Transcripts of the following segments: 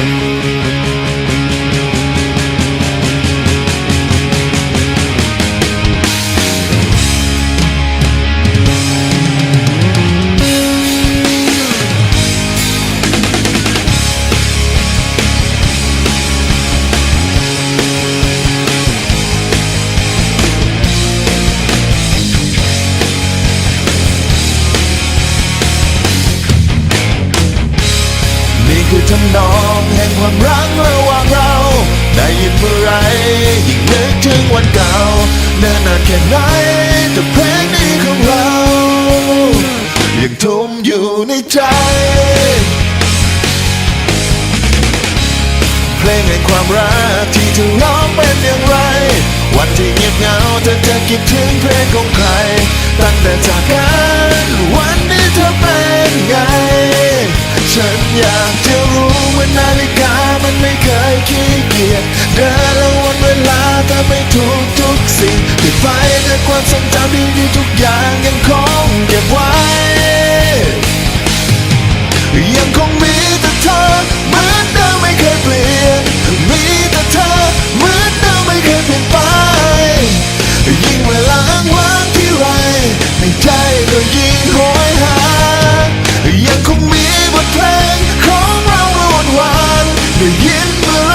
นี่คื ทำนองแห่งความรักระหว่างเรา ได้ยินเมื่อไรยิ่งนึกถึงวันเก่าเนิ่นนานแค่ไหนแต่เพลงนี้ของเรายังทุ่มอยู่ในใจ เพลงแห่งความรักที่เธอร้องเป็นอย่างไร วันที่เงียบเหงาเธอจะคิดถึงเพลงของใคร ตั้งแต่จากกันวันนี้เธอเป็นไง ฉันอยากจะ นาฬิกามันไม่เคยขี้เกียจเดินละววันเวลาถ้าไม่ทุกทุกสิ่งติดไฟแต่ความทรงจำดีๆทุกอย่างยังคงเก็บไว้ ได้ยินเมื่อไร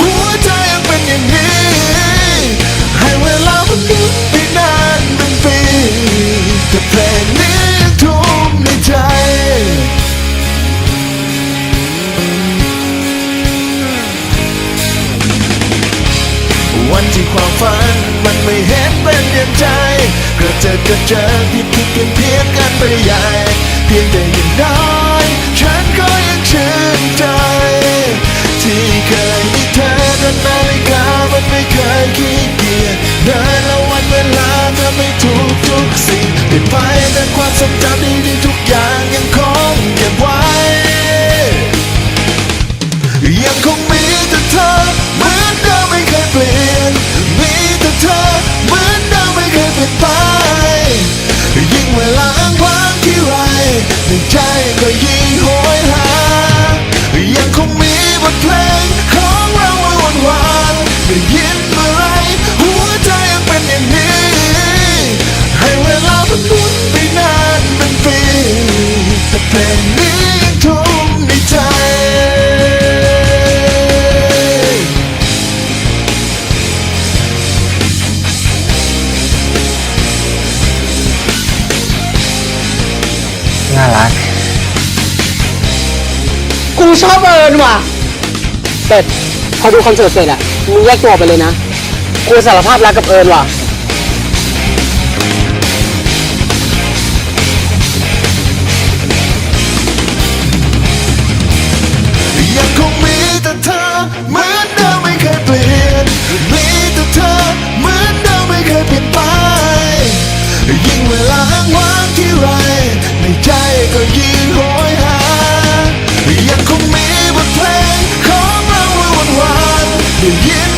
หัวใจยังเป็นอย่างนี้ ให้เวลามันหมุนไปนานเป็นปีแต่เพลงนี้ยังทุ่มในใจวันที่ความฝันมันไม่เห็นเป็นอย่างใจก็เจอก็เจอผิดผิดกันเพียงกันไปใหญ่ เพียงแต่ยังน้อ เคยขี้เกียจเดินล้ววันเวลาทำให้ทุกทุกๆสิ่งเปลี่ยนไปแต่ความทรงจำดีๆทุกอย่างยังคงเก็บไว้ ยังคงมีแต่เธอเหมือนเดิมไม่เคยเปลี่ยน มีแต่เธอเหมือนเดิมไม่เคยเปลี่ยนไป ยิ่งเวลาอ้างว้างที่ไรในใจ ชอบเอิญว่ะเป็ดพอดูคอนเสิร์ตเสร็จอะมึงแยกตัวไปเลยนะกูสารภาพรักกับเอิญว่ะ Yeah.